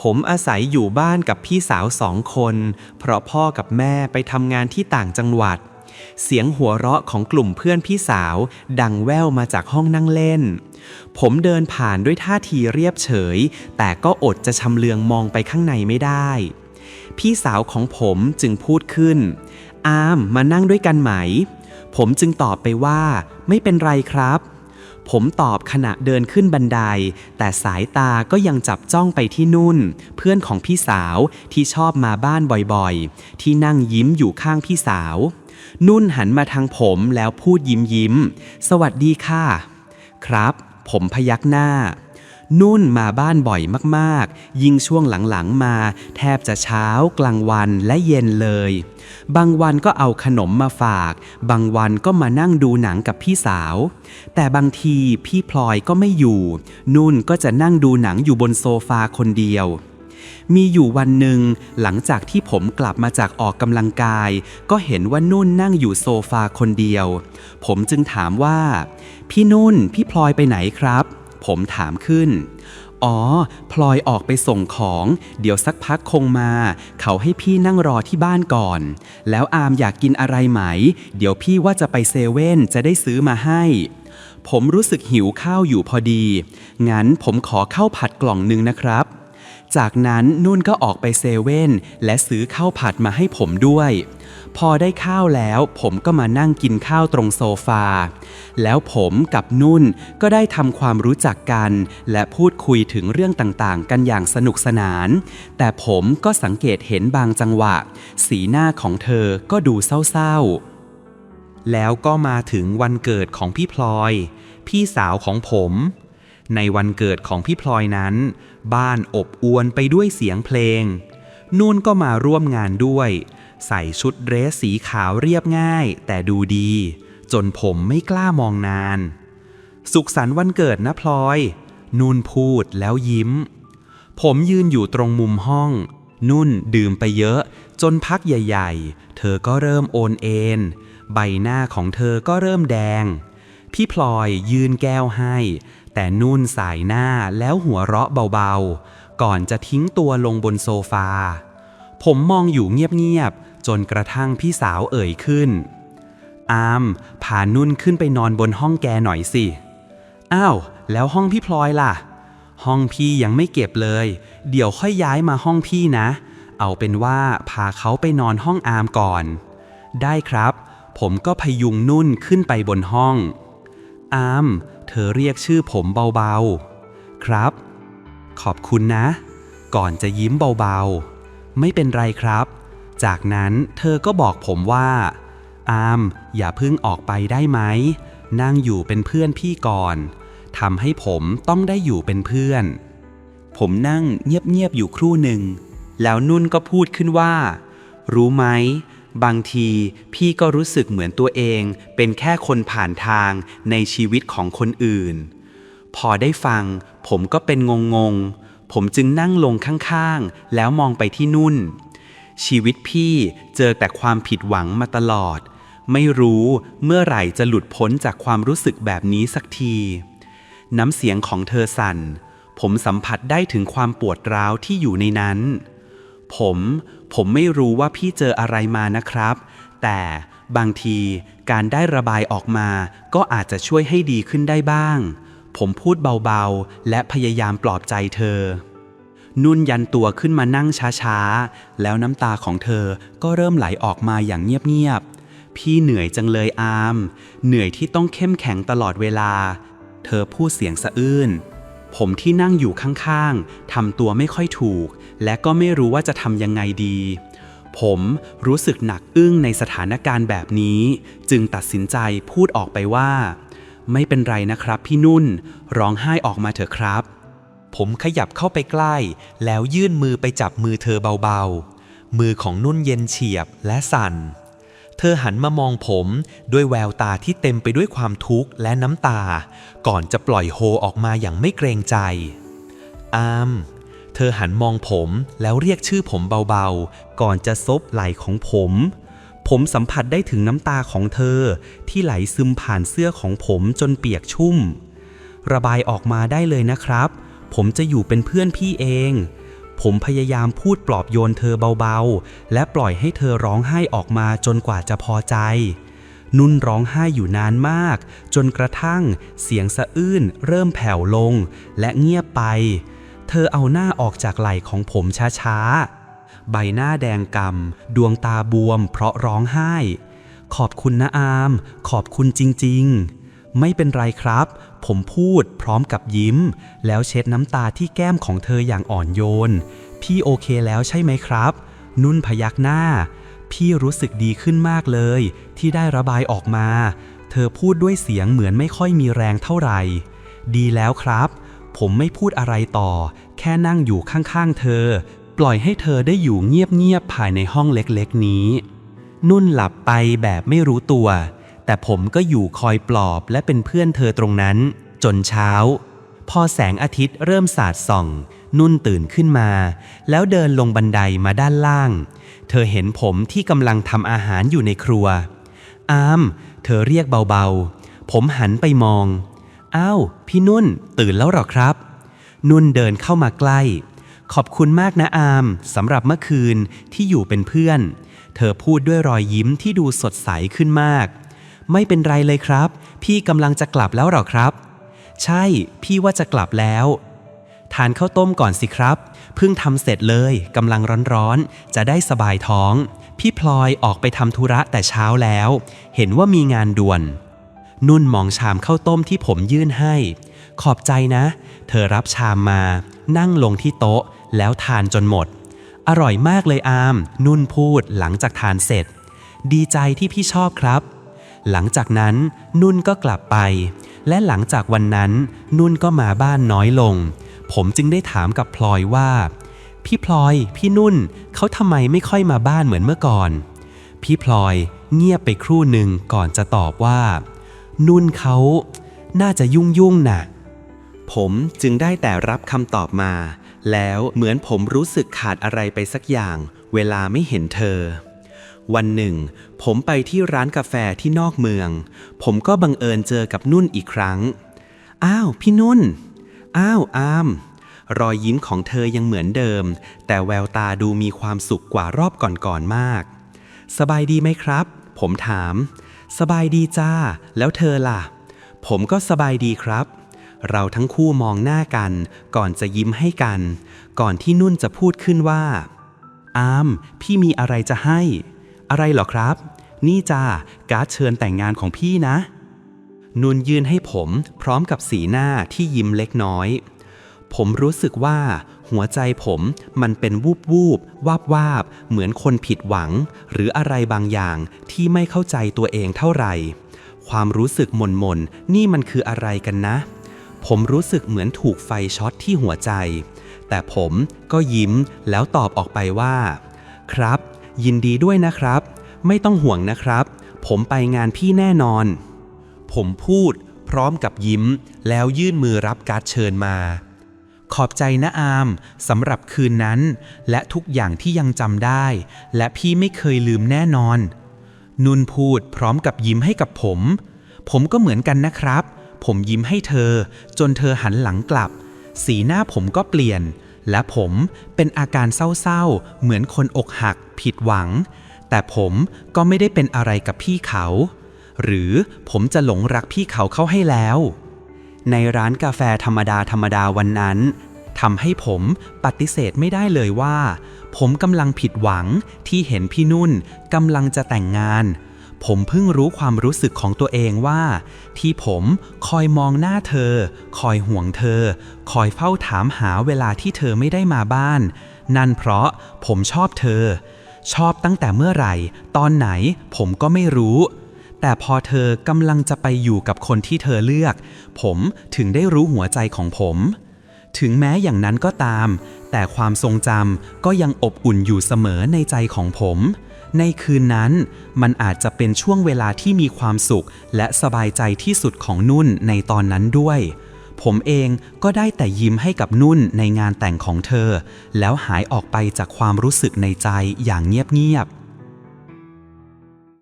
ผมอาศัยอยู่บ้านกับพี่สาวสองคน เพราะพ่อกับแม่ไปทำงานที่ต่างจังหวัด เสียงหัวเราะของกลุ่มเพื่อนพี่สาว ดังแว่วมาจากห้องนั่งเล่น ผมเดินผ่านด้วยท่าทีเรียบเฉย แต่ก็อดจะชำเลืองมองไปข้างในไม่ได้ พี่สาวของผมจึงพูดขึ้น อามมานั่งด้วยกันไหม ผมจึงตอบไปว่า ไม่เป็นไรครับ ผมตอบขณะเดินขึ้นบันได แต่สายตาก็ยังจับจ้องไปที่นุ่น เพื่อนของพี่สาวที่ชอบมาบ้านบ่อยๆ ที่นั่งยิ้มอยู่ข้างพี่สาว นุ่นหันมาทางผมแล้วพูดยิ้มยิ้ม สวัสดีค่ะ ครับ ผมพยักหน้า นุ่นมาบ้านบ่อยมากๆ ยิ่งช่วงหลังๆมา แทบจะเช้ากลางวันและเย็นเลย บางวันก็เอาขนมมาฝาก บางวันก็มานั่งดูหนังกับพี่สาว แต่บางทีพี่พลอยก็ไม่อยู่ นุ่นก็จะนั่งดูหนังอยู่บนโซฟาคนเดียวมีอยู่วันหนึ่งหลังจากที่ผมกลับมาจากออกกำลังกาย ก็เห็นว่านุ่นนั่งอยู่โซฟาคนเดียว ผมจึงถามว่า พี่นุ่น พี่พลอยไปไหนครับ ผมถามขึ้น อ๋อ พลอยออกไปส่งของ เดี๋ยวสักพักคงมา เขาให้พี่นั่งรอที่บ้านก่อน แล้วอามอยากกินอะไรไหม เดี๋ยวพี่ว่าจะไปเซเว่นจะได้ซื้อมาให้ ผมรู้สึกหิวข้าวอยู่พอดี งั้นผมขอข้าวผัดกล่องหนึ่งนะครับ จากนั้นนุ่นก็ออกไปเซเว่นและซื้อข้าวผัดมาให้ผมด้วย พอได้ข้าวแล้ว ผมก็มานั่งกินข้าวตรงโซฟา แล้วผมกับนุ่นก็ได้ทำความรู้จักกัน และพูดคุยถึงเรื่องต่างๆ กันอย่างสนุกสนาน แต่ผมก็สังเกตเห็นบางจังหวะ สีหน้าของเธอก็ดูเศร้าๆ แล้วก็มาถึงวันเกิดของพี่พลอย พี่สาวของผม ในวันเกิดของพี่พลอยนั้น บ้านอบอวลไปด้วยเสียงเพลง นุ่นก็มาร่วมงานด้วย ใส่ชุดเดรสสีขาวเรียบง่าย แต่ดูดี จนผมไม่กล้ามองนาน สุขสันต์วันเกิดนะพลอย นุ่นพูดแล้วยิ้ม ผมยืนอยู่ตรงมุมห้อง นุ่นดื่มไปเยอะ จนพักใหญ่ๆ เธอก็เริ่มโอนเอ็นใบหน้าของเธอก็เริ่มแดง พี่พลอยยืนแก้วให้ แต่นุ่นสายหน้าแล้วหัวเราะเบาๆ ก่อนจะทิ้งตัวลงบนโซฟาผมมองอยู่เงียบๆ จนกระทั่งพี่สาวเอ่ยขึ้น อามพานุ่นขึ้นไปนอนบนห้องแกหน่อยสิ อ้าว แล้วห้องพี่พลอยล่ะ ห้องพี่ยังไม่เก็บเลย เดี๋ยวค่อยย้ายมาห้องพี่นะ เอาเป็นว่าพาเขาไปนอนห้องอามก่อน ได้ครับ ผมก็พยุงนุ่นขึ้นไปบนห้อง อาม เธอเรียกชื่อผมเบาๆ ครับ ขอบคุณนะ ก่อนจะยิ้มเบาๆ ไม่เป็นไรครับ จากนั้นเธอก็บอกผมว่า อามอย่าพิ่งออกไปได้ไหม นั่งอยู่เป็นเพื่อนพี่ก่อนทำให้ผมต้องได้อยู่เป็นเพื่อน ผมนั่งเงียบๆอยู่ครู่หนึ่ง แล้วนุ่นก็พูดขึ้นว่า รู้ไหม บางทีพี่ก็รู้สึกเหมือนตัวเอง เป็นแค่คนผ่านทางในชีวิตของคนอื่น พอได้ฟัง ผมก็เป็นงงๆ ผมจึงนั่งลงข้างๆ แล้วมองไปที่นุ่น ชีวิตพี่เจอแต่ความผิดหวังมาตลอด ไม่รู้เมื่อไหร่จะหลุดพ้นจากความรู้สึกแบบนี้สักที น้ำเสียงของเธอสั่น ผมสัมผัสได้ถึงความปวดร้าวที่อยู่ในนั้น ผม ผมไม่รู้ว่าพี่เจออะไรมานะครับ แต่บางทีการได้ระบายออกมาก็อาจจะช่วยให้ดีขึ้นได้บ้าง ผมพูดเบาๆ และพยายามปลอบใจเธอ นุ่นยันตัวขึ้นมานั่งช้าๆ แล้วน้ำตาของเธอก็เริ่มไหลออกมาอย่างเงียบๆ พี่เหนื่อยจังเลยอาม เหนื่อยที่ต้องเข้มแข็งตลอดเวลา เธอพูดเสียงสะอื้น ผมที่นั่งอยู่ข้างๆ ทำตัวไม่ค่อยถูก และก็ไม่รู้ว่าจะทำยังไงดี ผมรู้สึกหนักอึ้งในสถานการณ์แบบนี้ จึงตัดสินใจพูดออกไปว่า ไม่เป็นไรนะครับพี่นุ่น ร้องไห้ออกมาเถอะครับ ผมขยับเข้าไปใกล้ แล้วยื่นมือไปจับมือเธอเบาๆ มือของนุ่นเย็นเฉียบและสั่น เธอหันมามองผมด้วยแววตาที่เต็มไปด้วยความทุกข์และน้ำตา ก่อนจะปล่อยโฮออกมาอย่างไม่เกรงใจ อาม เธอหันมองผมแล้วเรียกชื่อผมเบาๆ ก่อนจะซบไหล่ของผม ผมสัมผัสได้ถึงน้ำตาของเธอที่ไหลซึมผ่านเสื้อของผมจนเปียกชุ่ม ระบายออกมาได้เลยนะครับ ผมจะอยู่เป็นเพื่อนพี่เอง ผมพยายามพูดปลอบโยนเธอเบาๆ และปล่อยให้เธอร้องไห้ออกมาจนกว่าจะพอใจ นุ่นร้องไห้อยู่นานมาก จนกระทั่งเสียงสะอื้นเริ่มแผ่วลง และเงียบไป เธอเอาหน้าออกจากไหล่ของผมช้าๆ ใบหน้าแดงกำ่ำดวงตาบวมเพราะร้องไห้ ขอบคุณนะอาม ขอบคุณจริง ๆ ไม่เป็นไรครับ ผมพูดพร้อมกับยิ้ม แล้วเช็ดน้ำตาที่แก้มของเธออย่างอ่อนโยน พี่โอเคแล้วใช่ไหมครับ นุ่นพยักหน้า พี่รู้สึกดีขึ้นมากเลย ที่ได้ระบายออกมา เธอพูดด้วยเสียงเหมือนไม่ค่อยมีแรงเท่าไหร่ ดีแล้วครับ ผมไม่พูดอะไรต่อ แค่นั่งอยู่ข้างๆเธอ ปล่อยให้เธอได้อยู่เงียบๆภายในห้องเล็กๆนี้ นุ่นหลับไปแบบไม่รู้ตัว แต่ผมก็อยู่คอยปลอบและเป็นเพื่อนเธอตรงนั้น จนเช้า พอแสงอาทิตย์เริ่มสาดส่อง นุ่นตื่นขึ้นมา แล้วเดินลงบันไดมาด้านล่าง เธอเห็นผมที่กำลังทำอาหารอยู่ในครัว อาม เธอเรียกเบาๆ ผมหันไปมอง อ้าว พี่นุ่น ตื่นแล้วหรอครับ นุ่นเดินเข้ามาใกล้ ขอบคุณมากนะอามสำหรับเมื่อคืนที่อยู่เป็นเพื่อน เธอพูดด้วยรอยยิ้มที่ดูสดใสขึ้นมาก ไม่เป็นไรเลยครับ พี่กำลังจะกลับแล้วหรอครับ ใช่ พี่ว่าจะกลับแล้ว ทานข้าวต้มก่อนสิครับ เพิ่งทำเสร็จเลยกำลังร้อนๆ จะได้สบายท้อง พี่พลอยออกไปทำธุระแต่เช้าแล้ว เห็นว่ามีงานด่วน นุ่นมองชามข้าวต้มที่ผมยื่นให้ ขอบใจนะ เธอรับชามมา นั่งลงที่โต๊ะ แล้วทานจนหมด อร่อยมากเลยอาม นุ่นพูดหลังจากทานเสร็จ ดีใจที่พี่ชอบครับ หลังจากนั้นนุ่นก็กลับไป และหลังจากวันนั้น นุ่นก็มาบ้านน้อยลง ผมจึงได้ถามกับพลอยว่า พี่พลอย พี่นุ่นเขาทำไมไม่ค่อยมาบ้านเหมือนเมื่อก่อน พี่พลอยเงียบไปครู่หนึ่งก่อนจะตอบว่า นุ่นเขาน่าจะยุ่งยุ่งน่ะผมจึงได้แต่รับคำตอบมา แล้วเหมือนผมรู้สึกขาดอะไรไปสักอย่าง เวลาไม่เห็นเธอ วันหนึ่ง ผมไปที่ร้านกาแฟที่นอกเมือง ผมก็บังเอิญเจอกับนุ่นอีกครั้ง อ้าว พี่นุ่น อ้าวอามรอยยิ้มของเธอยังเหมือนเดิม แต่แววตาดูมีความสุขกว่ารอบก่อนๆมาก สบายดีไหมครับ ผมถาม สบายดีจ้า แล้วเธอล่ะ ผมก็สบายดีครับ เราทั้งคู่มองหน้ากัน ก่อนจะยิ้มให้กัน ก่อนที่นุ่นจะพูดขึ้นว่า อาม พี่มีอะไรจะให้ อะไรเหรอครับ นี่จ้าการ์ดเชิญแต่งงานของพี่นะ นุนยืนให้ผมพร้อมกับสีหน้าที่ยิ้มเล็กน้อย ผมรู้สึกว่า หัวใจผมมันเป็นวูบวูบวาบวาบเหมือนคนผิดหวัง หรืออะไรบางอย่างที่ไม่เข้าใจตัวเองเท่าไหร่ ความรู้สึกหม่นหม่นนี่มันคืออะไรกันนะ ผมรู้สึกเหมือนถูกไฟช็อตที่หัวใจ แต่ผมก็ยิ้มแล้วตอบออกไปว่า ครับ ยินดีด้วยนะครับ ไม่ต้องห่วงนะครับ ผมไปงานพี่แน่นอน ผมพูดพร้อมกับยิ้ม แล้วยื่นมือรับการ์ดเชิญมา ขอบใจนะอามสำหรับคืนนั้น และทุกอย่างที่ยังจำได้ และพี่ไม่เคยลืมแน่นอน นุนพูดพร้อมกับยิ้มให้กับผม ผมก็เหมือนกันนะครับ ผมยิ้มให้เธอ จนเธอหันหลังกลับ สีหน้าผมก็เปลี่ยน และผมเป็นอาการเศร้าๆ เหมือนคนอกหักผิดหวัง แต่ผมก็ไม่ได้เป็นอะไรกับพี่เขา หรือผมจะหลงรักพี่เขาเข้าให้แล้ว ในร้านกาแฟธรรมดาธรรมดาวันนั้นทำให้ผมปฏิเสธไม่ได้เลยว่า ผมกำลังผิดหวังที่เห็นพี่นุ่นกำลังจะแต่งงาน ผมเพิ่งรู้ความรู้สึกของตัวเองว่า ที่ผมคอยมองหน้าเธอ คอยห่วงเธอ คอยเฝ้าถามหาเวลาที่เธอไม่ได้มาบ้าน นั่นเพราะผมชอบเธอ ชอบตั้งแต่เมื่อไหร่ ตอนไหนผมก็ไม่รู้ แต่พอเธอกำลังจะไปอยู่กับคนที่เธอเลือก ผมถึงได้รู้หัวใจของผม ถึงแม้อย่างนั้นก็ตาม แต่ความทรงจำก็ยังอบอุ่นอยู่เสมอในใจของผม ในคืนนั้น มันอาจจะเป็นช่วงเวลาที่มีความสุข และสบายใจที่สุดของนุ่นในตอนนั้นด้วย ผมเองก็ได้แต่ยิ้มให้กับนุ่นในงานแต่งของเธอ แล้วหายออกไปจากความรู้สึกในใจอย่างเงียบๆ